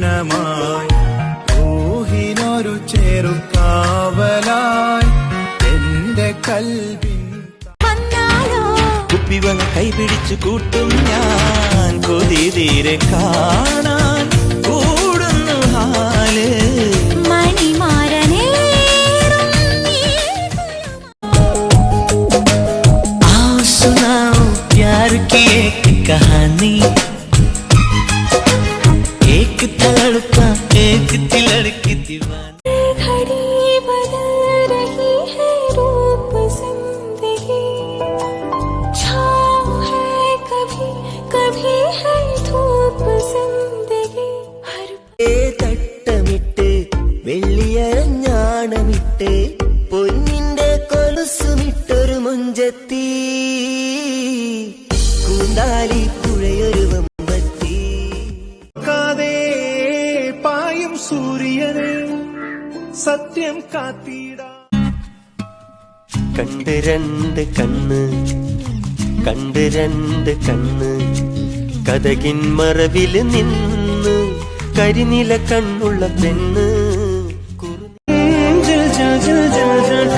ഈണമായി ഊഹിനൊരു ചെറുക്കാവലായി എന്റെ കൽവിൻ കുപ്പിവള കൈപിടിച്ചു കൂട്ടും ഞാൻ. കൊതി തീരെ കാണാൻ കൂടുന്നു ഹാൽ. മണിമാരനെ ആസുനാ പ്യാർ കേ കഹാനി. एक कहानी സത്യം കാത്തിട. കണ്ട് രണ്ട് കണ്ണ് കണ്ട് രണ്ട് കണ്ണ് കഥകിൻ മറവിൽ നിന്ന് കരിനില കണ്ണുള്ള പെണ്ണ്. കുറു- ജാ ജിൽ ജിൽ